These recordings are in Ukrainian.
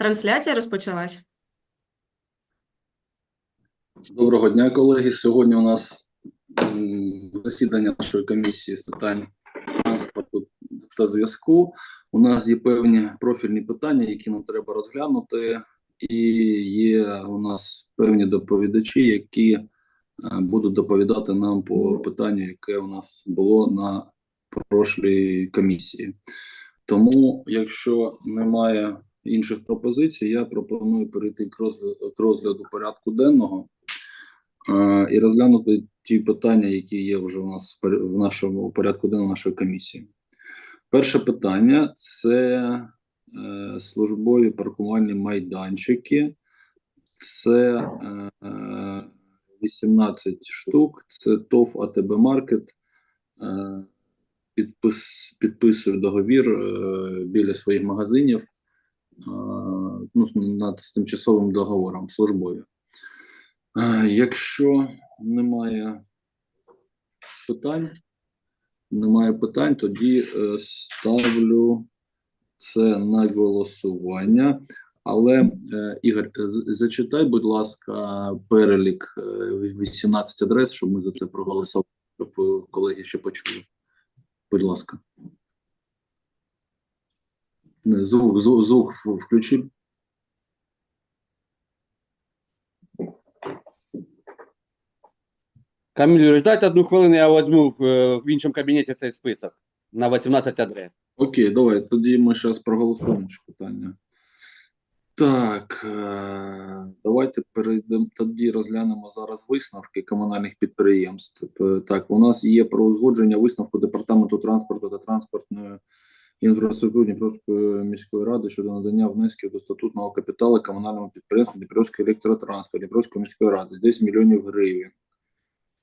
Трансляція розпочалась. Доброго дня, колеги. Сьогодні у нас засідання нашої комісії з питань транспорту та зв'язку. У нас є певні профільні питання, які нам треба розглянути, і є у нас певні доповідачі, які е, будуть доповідати нам по питанню, яке у нас було на прошлій комісії. Тому, якщо немає інших пропозицій, я пропоную перейти к розгляду, порядку денного. Е, і розглянути ті питання, які є вже у нас в нашому порядку денному нашої комісії. Перше питання це е, службові паркувальні майданчики. Це е, 18 штук. Це ТОВ АТБ Маркет. Е, підпис, підписує договір е, біля своїх магазинів е, ну, над тимчасовим договором службові. Е, Якщо немає питань, немає питань, тоді е, ставлю це на голосування. Але, е, Ігор, е, зачитай, будь ласка, перелік е, 18 адрес, щоб ми за це проголосували, щоб е, колеги ще почули. Будь ласка. Звук, звук, звук включи. Камиль Юрьевич, дайте одну хвилину, я візьму в, е, в іншому кабінеті цей список на 18 адрес. Окей, давай, тоді ми зараз проголосуємо це питання. Так, е, давайте перейдемо, тоді розглянемо зараз висновки комунальних підприємств. П- Так, у нас є про узгодження висновку Департаменту транспорту та транспортної інфраструктури Дніпровської міської ради щодо надання внесків до статутного капіталу комунальному підприємству Дніпровський електротранспорт Дніпровської міської ради 10 мільйонів гривень.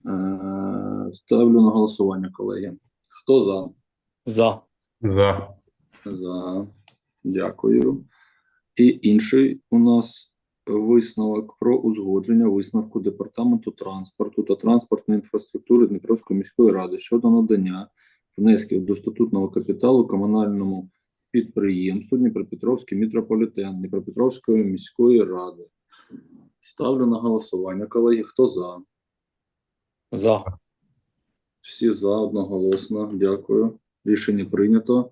Е, Ставлю на голосування, колеги. Хто за? За. За. За. Дякую. І інший у нас висновок про узгодження висновку Департаменту транспорту та транспортної інфраструктури Дніпровської міської ради щодо надання внесків до статутного капіталу комунальному підприємству Дніпропетровський мітрополітен Дніпропетровської міської ради. Ставлю на голосування. Колеги, хто за? За. Всі за одноголосно. Дякую. Рішення прийнято.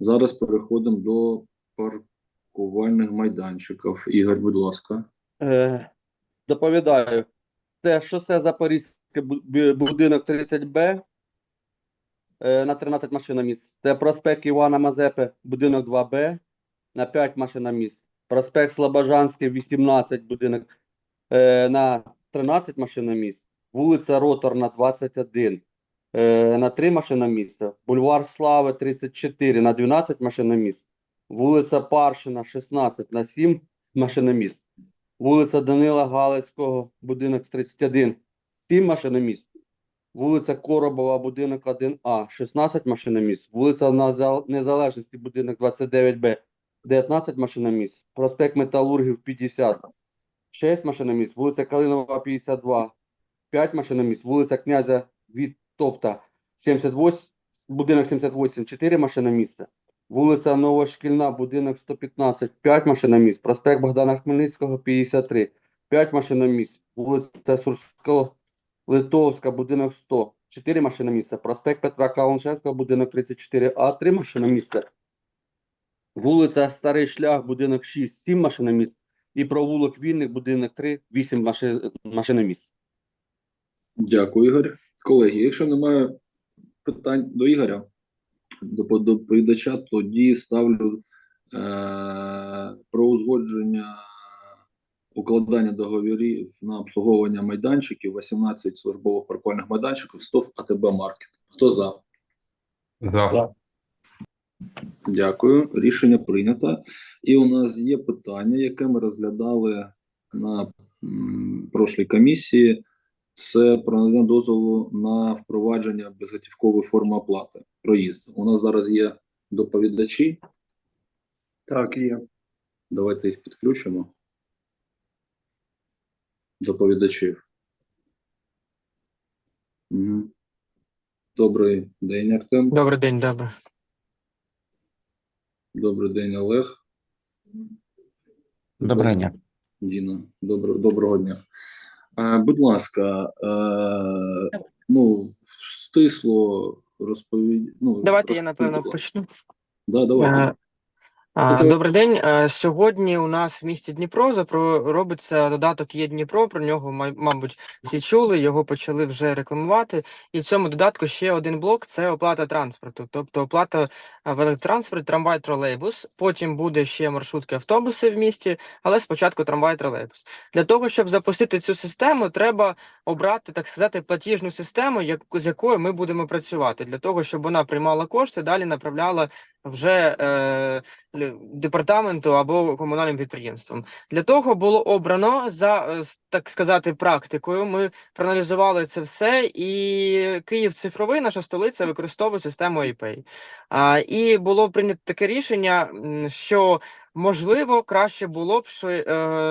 Зараз переходимо до паркувальних майданчиків. Ігор, будь ласка. Е, доповідаю. Це шосе Запорізьке бу- бу- будинок 30Б е, на 13 машиномісць. Це проспект Івана Мазепи, будинок 2Б на 5 машиномісць. Проспект Слобожанський, 18, будинок е, на 13 машиномісць. Вулиця Роторна, 21 е, на 3 машиномісця. Бульвар Слави, 34 на 12 машиномісць. Вулиця Паршина, 16 на 7 машиномісць. Вулиця Данила Галицького, будинок 31, 7 машиномісць. Вулиця Коробова, будинок 1А, 16 машиномісць. Вулиця Незалежності, будинок 29Б, 19 машиномісць. Проспект Металургів 50, 6 машиномісць. Вулиця Калинова 52, 5 машиномісць. Вулиця Князя Вітовта 78, будинок 78, 4 машиномісця. Вулиця Новошкільна, будинок 115, 5 машиномісць. Проспект Богдана Хмельницького, 53, 5 машиномісць. Вулиця Сурсько-Литовська, будинок 100, 4 машиномісця. Проспект Петра Каланчевського, будинок 34А, 3 машиномісця. Вулиця Старий Шлях, будинок 6, 7 машиномісць. І провулок Вільник, будинок 3, 8 маши... машиномісць. Дякую, Ігор. Колеги, якщо немає питань до Ігоря, до по- доповідача, тоді ставлю е, про узгодження укладання договорів на обслуговування майданчиків, 18 службових паркувальних майданчиків, 100 АТБ Маркет. Хто за? За. За. Дякую. Рішення прийнято. І у нас є питання, яке ми розглядали на м, прошлій комісії. Це про надання дозволу на впровадження безготівкової форми оплати проїзду. У нас зараз є доповідачі. Так, є. Давайте їх підключимо. Доповідачів. Мгм. Добрий день, Артем. Добрий день, добре. Добрий день, Олег. Доброго дня. Діна, добро, доброго дня. Е, будь ласка, е, ну, стисло розповідь. Ну, Давайте я напевно почну. Да, давай. Е, Добрий день. Е, Сьогодні у нас в місті Дніпро запро- робиться додаток Є Дніпро. Про нього, мабуть, всі чули. Його почали вже рекламувати. І в цьому додатку ще один блок це оплата транспорту. Тобто оплата а, в електротранспорт, трамвай, тролейбус. Потім буде ще маршрутки, автобуси в місті, але спочатку трамвай, тролейбус. Для того, щоб запустити цю систему, треба обрати, так сказати, платіжну систему, як, з якою ми будемо працювати, для того, щоб вона приймала кошти, далі направляла вже е, департаменту або комунальним підприємством. Для того було обрано за е, так сказати практикою. Ми проаналізували це все, і Київ цифровий, наша столиця, використовує систему ІПЕЙ. А, і було прийнято таке рішення, що можливо краще було б що, е,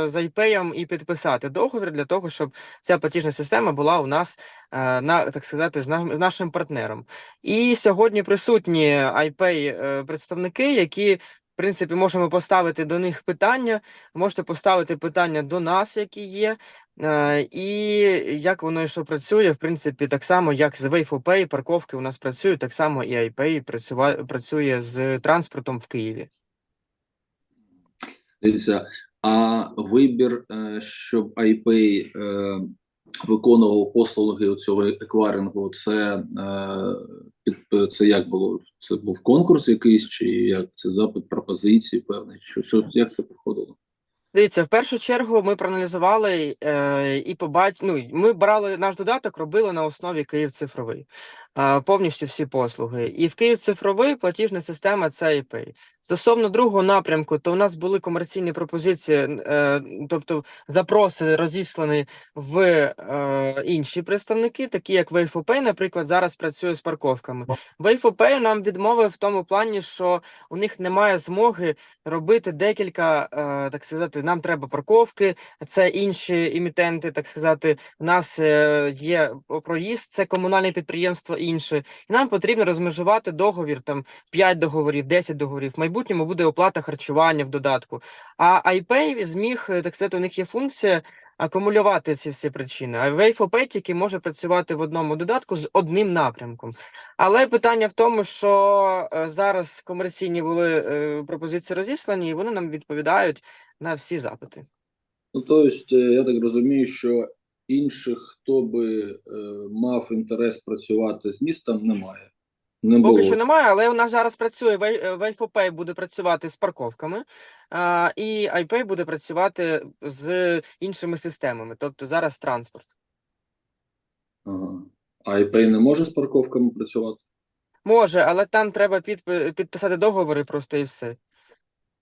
з iPay і підписати договір для того, щоб ця платіжна система була у нас е, на так сказати з, нам- з нашим партнером. І сьогодні присутні iPay е, представники, які в принципі можемо поставити до них питання. Можете поставити питання до нас, які є. Е, і як воно і що працює, в принципі, так само, як з Wayfo парковки у нас працюють, так само і iPay працює з транспортом в Києві. А вибір, е, щоб iPay е, виконував послуги цього еквайрингу, це, е, це як було? Це був конкурс якийсь, чи як це запит пропозиції певний? Що, що як це проходило? Дивіться, в першу чергу ми проаналізували е, і побач... ну, ми брали наш додаток, робили на основі Київ цифровий. Повністю всі послуги. І в Київ цифровий платіжна система це iPay. Стосовно другого напрямку, то у нас були комерційні пропозиції, е, тобто запроси розіслані в е, інші представники, такі як Wayfopay, наприклад, зараз працює з парковками. Wayfopay нам відмовив в тому плані, що у них немає змоги робити декілька, е, так сказати, нам треба парковки, це інші імітенти, так сказати. У нас є проїзд, це комунальне підприємство інше, і нам потрібно розмежувати договір там 5 договорів, 10 договорів. В майбутньому буде оплата харчування в додатку. А iPay зміг, е, так сказати, у них є функція. Акумулювати ці всі причини. А Wayfopay тільки може працювати в одному додатку з одним напрямком. Але питання в тому, що е, зараз комерційні були е, пропозиції розіслані, і вони нам відповідають на всі запити. Ну, тобто, е, я так розумію, що інших, хто би е, мав інтерес працювати з містом, немає. Не було. Поки що немає, але у нас зараз працює е, буде працювати з парковками, а, і iPay буде працювати з іншими системами, тобто зараз транспорт. Ага. А iPay не може з парковками працювати? Може, але там треба підпи- підписати договори просто і все.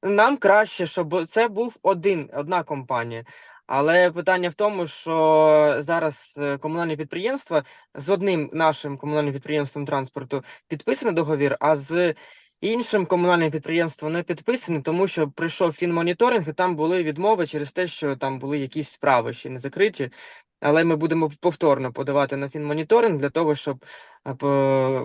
Нам краще, щоб це був один, одна компанія. Але питання в тому, що зараз е, комунальні підприємства з одним нашим комунальним підприємством транспорту підписаний договір, а з іншим комунальним підприємством не підписаний, тому що прийшов фінмоніторинг, і там були відмови через те, що там були якісь справи ще не закриті. Але ми будемо повторно подавати на фінмоніторинг для того, щоб е,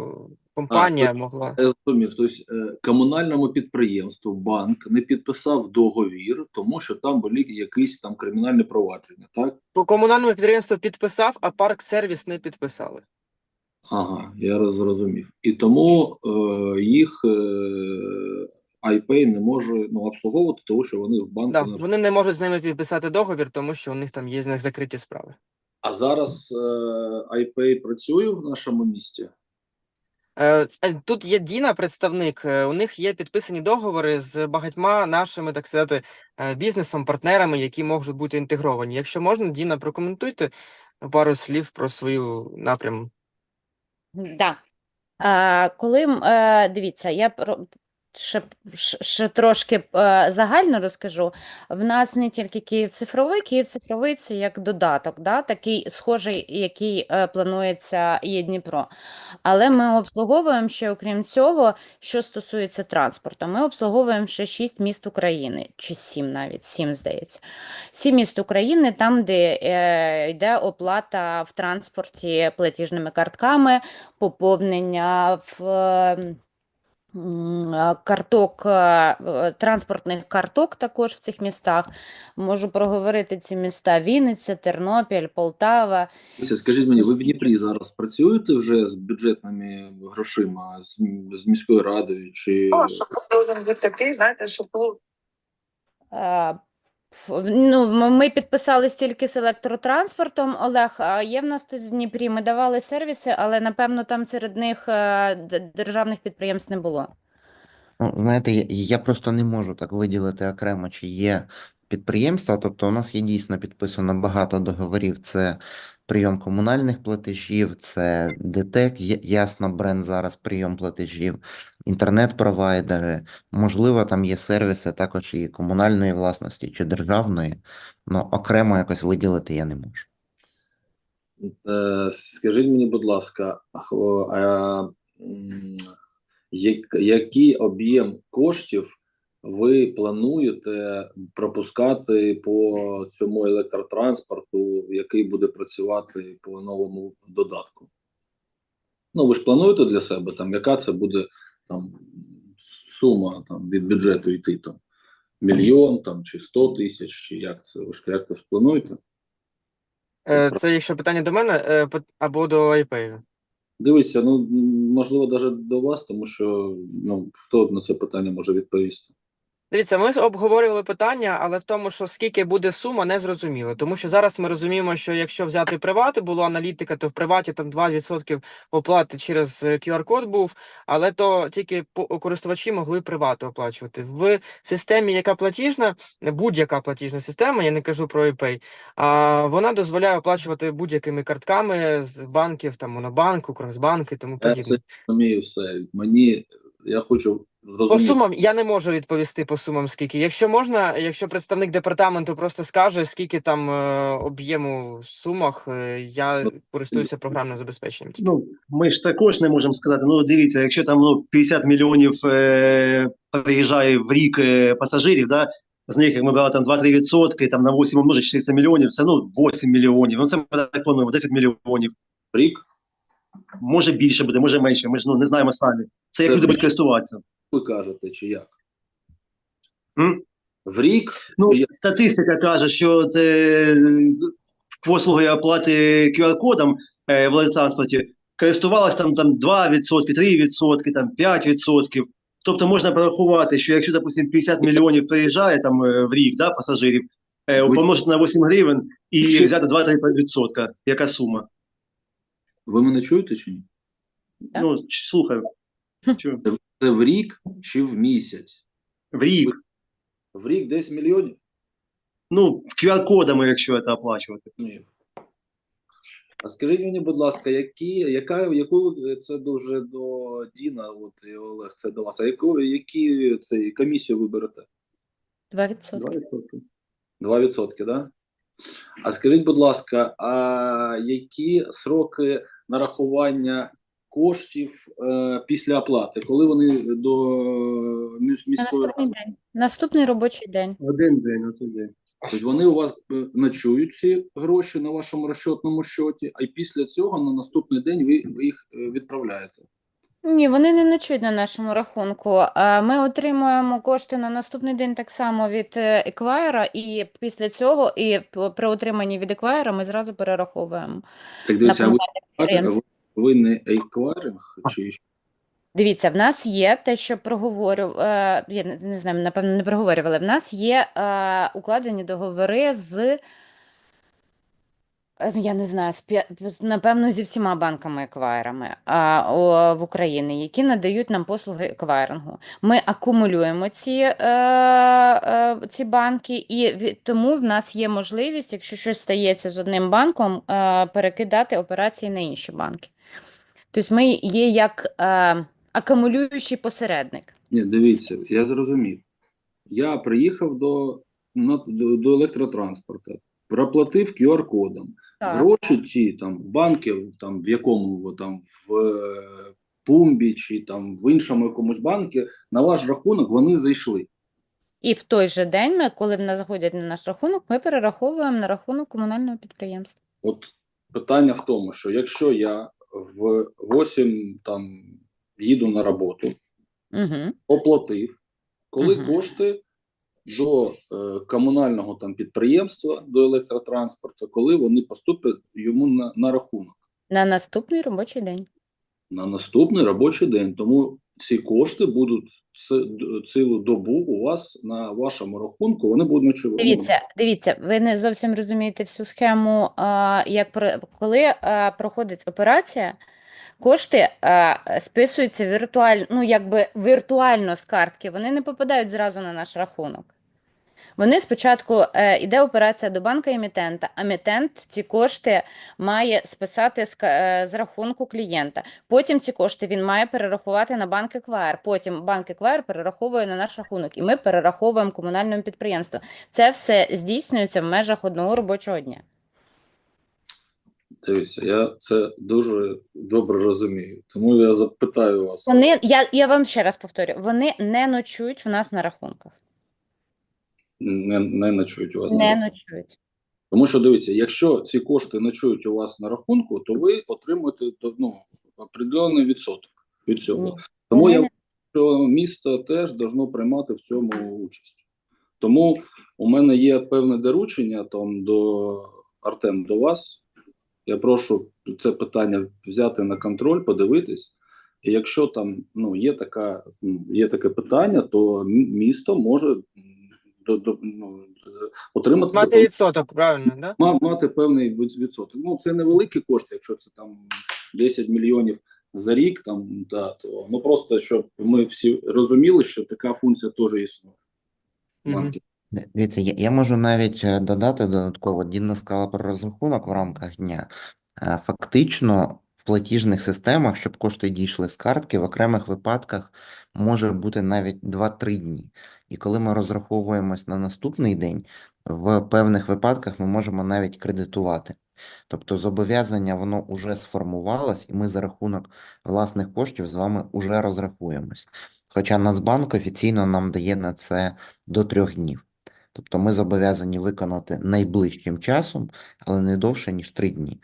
компанія могла. Я зрозумів. Тобто е, комунальному підприємству банк не підписав договір, тому що там були якісь там кримінальні провадження, так? По комунальному підприємству підписав, а парк сервіс не підписали. Ага, я зрозумів. І тому е, їх е, iPay не може ну, обслуговувати, тому що вони в банку Да, не вони не можуть з ними підписати договір, тому що у них там є з них закриті справи. А зараз е, iPay працює в нашому місті? Е, е, Тут є Діна, представник. е, У них є підписані договори з багатьма нашими, так сказати, бізнесом, партнерами, які можуть бути інтегровані. Якщо можна, Діна, прокоментуйте пару слів про свою напряму. Да. Коли дивіться, я про ще, ще- трошки е, загально розкажу. В нас не тільки Київ цифровий, Київ цифровий це як додаток, да, такий схожий, який е, планується є Дніпро. Але ми обслуговуємо ще, окрім цього, що стосується транспорту. Ми обслуговуємо ще 6 міст України, чи 7 навіть, 7, здається. 7 міст України, там, де е, йде оплата в транспорті платіжними картками, поповнення в. Карток, транспортних карток також в цих містах. Можу проговорити ці міста: Вінниця, Тернопіль, Полтава. Скажіть мені, ви в Дніпрі зараз працюєте вже з бюджетними грошима, з, з міською радою чи О, щоб повинен бути такий, знаєте, щоб був ф- Ну, ми підписались тільки з електротранспортом. Олег, а є в нас тут в Дніпрі. Ми давали сервіси, але напевно там серед них е, державних підприємств не було. Ну, знаєте, я, я просто не можу так виділити окремо, чи є підприємства. Тобто, у нас є дійсно підписано багато договорів. Це прийом комунальних платежів, це ДТЕК, ясно, бренд зараз прийом платежів, інтернет-провайдери. Можливо, там є сервіси також і комунальної власності чи державної, але окремо якось виділити я не можу. Е, Скажіть мені, будь ласка, а який об'єм коштів ви плануєте пропускати по цьому електротранспорту, який буде працювати по новому додатку? Ну, ви ж плануєте для себе, там, яка це буде там, сума там, від бюджету йти там? Мільйон там, чи 100 тисяч, чи як це? Ви ж як це плануєте? Е, Це якщо питання до мене е, або до IPay. Дивися, ну можливо, навіть до вас, тому що ну хто на це питання може відповісти. Дивіться, ми обговорювали питання, але в тому, що скільки буде сума, не зрозуміло. Тому що зараз ми розуміємо, що якщо взяти привати, була аналітика, то в приваті там 2% оплати через е, QR-код був, але то тільки по- користувачі могли привати оплачувати. В системі, яка платіжна, будь-яка платіжна система, я не кажу про iPay, а вона дозволяє оплачувати будь-якими картками з банків, там Монобанку, Кросбанк і тому Я це розумію все. Мені я хочу По сумам я не можу відповісти по сумам, скільки. Якщо можна, якщо представник департаменту просто скаже, скільки там е, об'єму в сумах, е, я Ну, користуюся програмним забезпеченням. Ну, ми ж також не можемо сказати. Ну, дивіться, якщо там ну, 50 мільйонів е, приїжджає в рік е, пасажирів, да, з них, як ми брали там 2-3 відсотки, там на 8 умножить 400 мільйонів, це ну 8 мільйонів. Ну це ми так плануємо, 10 мільйонів. Рік Може більше буде, може менше. Ми ж ну не знаємо самі. Це як люди будуть користуватися. Ви кажете, чи як? М? В рік Ну, Я- статистика каже, що от, е, послуги оплати QR-кодом е, в електротранспорті користувалось там, там 2%, 3%, там 5%. Тобто можна порахувати, що якщо, допустим, 50 мільйонів приїжджає там е, в рік да, пасажирів, е, Ви- помножити на 8 гривень і Чи- взяти 2-3%. Яка сума? ви мене чуєте чи ні? Так. Ну, ч- слухаю. Чую. Це в рік чи в місяць? В рік. В рік 10 мільйонів? Ну, QR-кодами, якщо це оплачувати. Ні. А скажіть мені, будь ласка, які, яка, яку це дуже до Діна, от і Олег, це до вас. А яку, які це комісію ви берете? 2%. 2%. 2%, да? А скажіть, будь ласка, а які сроки нарахування коштів е, після оплати? Коли вони до міс- На міської наступний ради? день. Наступний робочий день. Один день, на той день. Тобто вони у вас е, ночують ці гроші на вашому розчетному счеті, а й після цього на наступний день ви, ви їх е, відправляєте. Ні, вони не ночують на нашому рахунку. А Ми отримуємо кошти на наступний день так само від е, еквайра, і після цього, і п- при отриманні від еквайра ми зразу перераховуємо. Так дивіться, а ви, комунальне ви, ви не еквайринг чи що? Дивіться, в нас є те, що проговорю, е, я не, не знаю, напевно, не проговорювали. В нас є е, укладені договори з, е, я не знаю, з, п'я- напевно, зі всіма банками-еквайрами а, о, в Україні, які надають нам послуги еквайрингу. Ми акумулюємо ці, е, е, ці банки, і від, тому в нас є можливість, якщо щось стається з одним банком, е, перекидати операції на інші банки. Тобто ми є як е, акумулюючий посередник. Ні, дивіться, я зрозумів. Я приїхав до, на, до, до електротранспорту, проплатив QR-кодом. Гроші ці там в банки, там в якому там в е, Пумбі чи там в іншому якомусь банку, на ваш рахунок вони зайшли. І в той же день, ми, коли в нас заходять на наш рахунок, ми перераховуємо на рахунок комунального підприємства. От питання в тому, що якщо я в 8 там їду на роботу, Угу. оплатив, коли угу. кошти до е, комунального там підприємства, до електротранспорту, коли вони поступлять йому на, на рахунок На наступний робочий день. на наступний робочий день. Тому ці кошти будуть цілу добу у вас на вашому рахунку. Вони будуть ночувати. Дивіться, дивіться, ви не зовсім розумієте всю схему, як про коли проходить операція, кошти а, списуються віртуально, ну якби віртуально з картки, вони не попадають зразу на наш рахунок. Вони спочатку е, йде операція до банка емітента. Емітент ці кошти має списати з, е, з рахунку клієнта. Потім ці кошти він має перерахувати на банк еквайр. Потім банк еквайр перераховує на наш рахунок, і ми перераховуємо комунальному підприємству. Це все здійснюється в межах одного робочого дня. Дивіться, я це дуже добре розумію. Тому я запитаю вас. Вони, я, я вам ще раз повторю, вони не ночують у нас на рахунках. Не, не ночують у вас Не рахунку. ночують. Тому що дивіться, якщо ці кошти ночують у вас на рахунку, то ви отримуєте ну, определений відсоток від цього. Ні. Тому Вони я не- вважаю, що місто теж должно приймати в цьому участь. Тому у мене є певне доручення там до Артем, до вас. Я прошу це питання взяти на контроль, подивитись. І якщо там ну, є, така, є таке питання, то місто може до, до, ну, отримати Мати відсоток, правильно, да? ма- мати певний відсоток. Ну, це невеликі кошти, якщо це там 10 мільйонів за рік, там, да, то ну просто щоб ми всі розуміли, що така функція теж існує. банків. Дивіться, я, я можу навіть е, додати додатково, Діна сказала про розрахунок в рамках дня. Е, Фактично, в платіжних системах, щоб кошти дійшли з картки, в окремих випадках може бути навіть 2-3 дні. І коли ми розраховуємось на наступний день, в певних випадках ми можемо навіть кредитувати. Тобто зобов'язання воно вже сформувалось, і ми за рахунок власних коштів з вами вже розрахуємось. Хоча Нацбанк офіційно нам дає на це до трьох днів. Тобто ми зобов'язані виконати найближчим часом, але не довше, ніж три дні.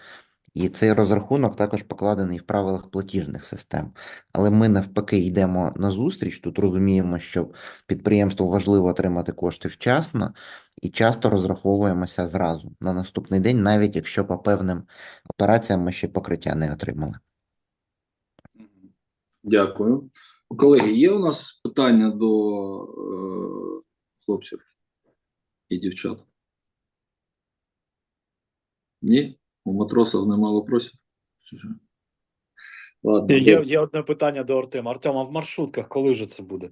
І цей розрахунок також покладений в правилах платіжних систем. Але ми навпаки йдемо на зустріч. Тут розуміємо, що підприємству важливо отримати кошти вчасно і часто розраховуємося зразу на наступний день, навіть якщо по певним операціям ми ще покриття не отримали. Дякую. Колеги, є у нас питання до е, хлопців і дівчат? Ні? У матросів нема вопросів? Ладно, Є, добре. є одне питання до Артема. Артем, а в маршрутках коли вже це буде?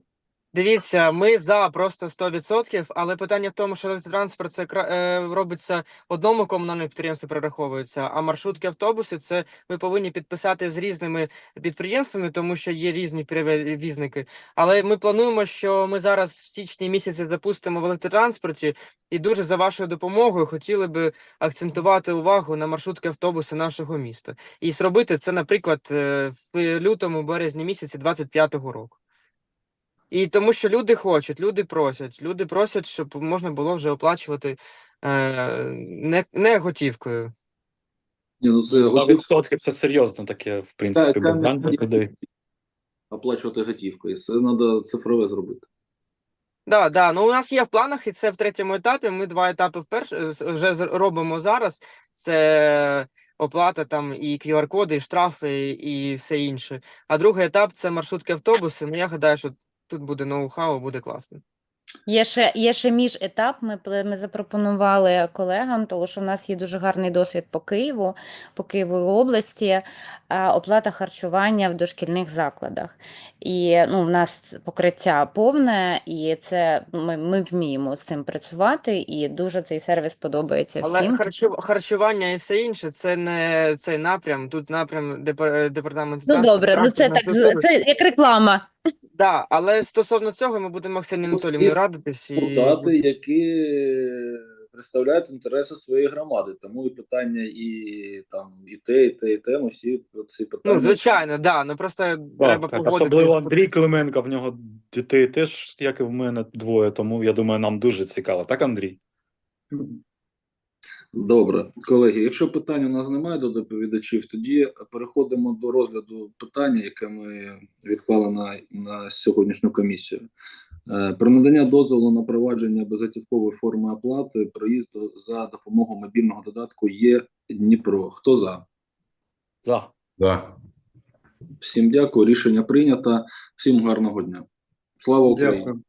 Дивіться, ми за просто 100%, але питання в тому, що електротранспорт це е, робиться одному комунальному підприємству, перераховується, а маршрутки автобуси це ми повинні підписати з різними підприємствами, тому що є різні перевізники. Але ми плануємо, що ми зараз в січні місяці запустимо в електротранспорті, і дуже за вашою допомогою хотіли би акцентувати увагу на маршрутки автобуси нашого міста. І зробити це, наприклад, е, в лютому, березні місяці 25-го року. І тому що люди хочуть, люди просять, люди просять, щоб можна було вже оплачувати е, не, не готівкою. Ні, ну це відсотки це серйозно таке, в принципі, Так, бажання камінь. людей. оплачувати готівкою. Це треба цифрове зробити. Да, да, ну у нас є в планах, і це в третьому етапі. Ми два етапи вперше вже робимо зараз. Це оплата там і QR-коди, і штрафи, і все інше. А другий етап це маршрутки автобуси. Ну я гадаю, що тут буде ноу-хау, буде класно. Є ще, є ще міжетап, ми, ми запропонували колегам, тому що в нас є дуже гарний досвід по Києву, по Києву області, оплата харчування в дошкільних закладах. І ну, в нас покриття повне, і це ми, ми вміємо з цим працювати, і дуже цей сервіс подобається Але всім. харчу, харчування і все інше це не цей напрям. Тут напрям депар- департаменту Ну добре, ну це так, це як реклама. Да, але стосовно цього ми будемо Оксані Ну, Анатоліївною всі радитись і Депутати, які представляють інтереси своєї громади. Тому і питання і там і те, і те, і те. Ми всі ці питання. ну звичайно, да. Ну просто Так, треба так, погодити. особливо Андрій Клименко, в нього дітей теж, як і в мене, двоє, тому я думаю, нам дуже цікаво. Так, Андрій? Добре, колеги, якщо питань у нас немає до доповідачів, тоді переходимо до розгляду питання, яке ми відклали на, на сьогоднішню комісію. Е, Про надання дозволу на провадження безготівкової форми оплати проїзду за допомогою мобільного додатку є Дніпро. Хто за? За. За. Всім дякую. Рішення прийнято. Всім гарного дня. Слава Україні! Дякую.